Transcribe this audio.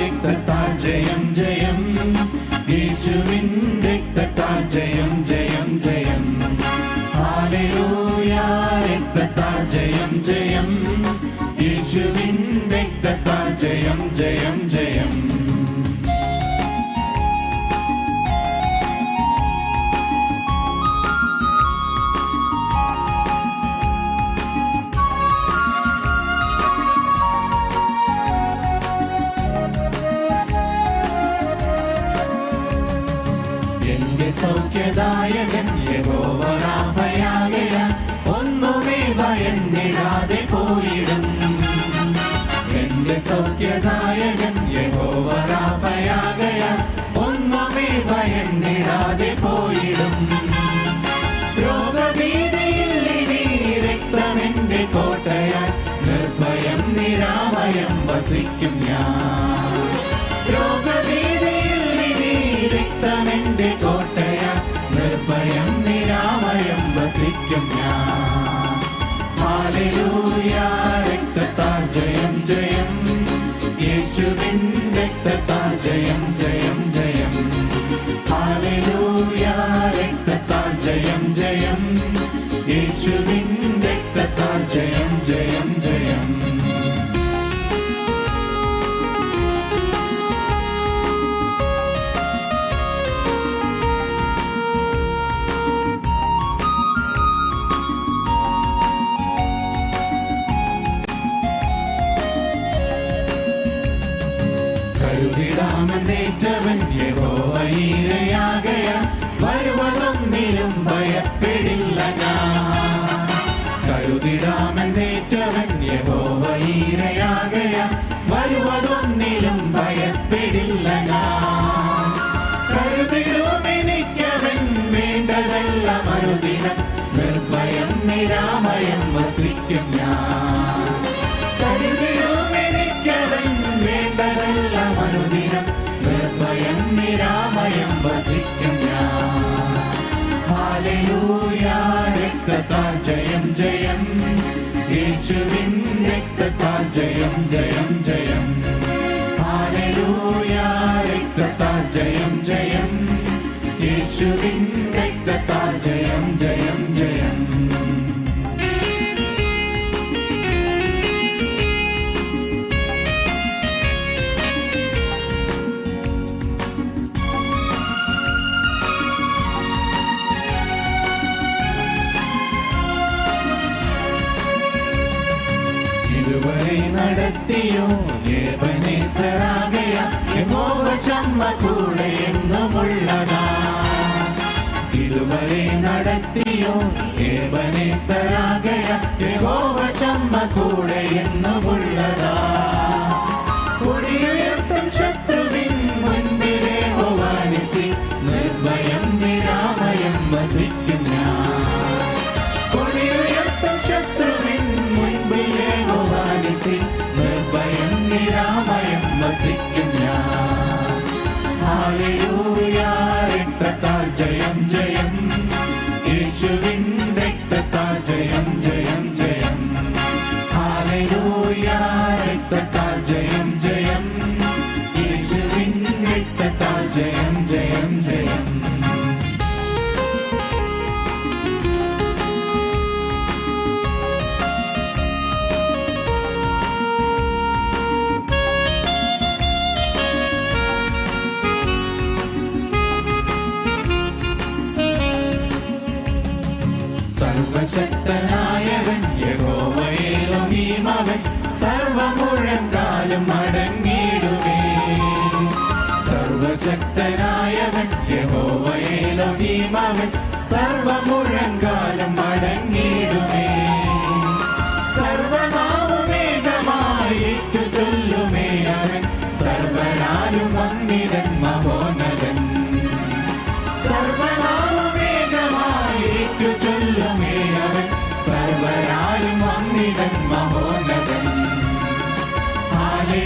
രക്തത്താൽ ജയം ജയം. യേശുവിൻ രക്തത്താൽ ജയം ജയം ജയം. ജയം ജയം. യേശുവിൻ ജയം ജയം ഭയന്നിടാതെ പോയിടും. എന്റെ സൗഖ്യദായകൻ യഹോവരാഭയാകയ ഒന്നുമേ ഭയന്നിടാതെ പോയിടും. രോഗഭീതിയിൽ ഇനി രക്തമെന്റെ കോട്ടയാൽ നിർഭയം നിരാമയം വസിക്കും ഞാൻ. രോഗഭീതിയിൽ ഇനി രക്തമെന്റെ കോട്ടയാൽ നിർഭയം നിരാമയം വസിക്കും ഞാൻ. രക്തത്താൽ ജയം ജയം. യേശുവിൻ രക്തത്താൽ ജയം ജയം ജയം. ഹാലലൂയ രക്തത്താൽ ജയം ജയം. യേശുവിൻ കരുതിടാമെന്നേറ്റവൻ യഹോവയിരയാകയ. വരുവതൊന്നിലും ഭയപ്പെടില്ല ഞാൻ. കരുതിടാമെന്നേറ്റവൻ നിരാമയം വസിക്കും രക്തത്താൽ ജയം ജയം. യേശുവിൻ രക്തത്താൽ ജയം ജയം ജയം. രക്തത്താൽ ജയം ജയം. യേശുവിൻ നടത്തിയോ? ലേബനേസരാകയ യഹോവശമ്മ കൂടെ എന്നുമുള്ളതാ. ഇതുവരെ നടത്തിയോ? ലേബനേസരാകയ യഹോവശമ്മ കൂടെ എന്നുമുള്ളതാ. നിരാമയം വസിക്കും ഞാൻ രക്തത്താൽ ജയം ജയം. യേശുവിൻ രക്തത്താൽ ജയം ജയം ജയം. ഹാലയൂയ രക്തത്താൽ ജയം ജയം. യേശുവിൻ രക്തത്താൽ ജയം ജയം ജയം. സർവശക്തനായവൻ യഹോവയേലോഹീമവൻ സർവമുഴങ്കാലും മടങ്ങിയിടുമേ. സർവശക്തനായവൻ യഹോവയേലോഹീമവൻ സർവമുഴങ്കാലും അടങ്ങിയിടുമേ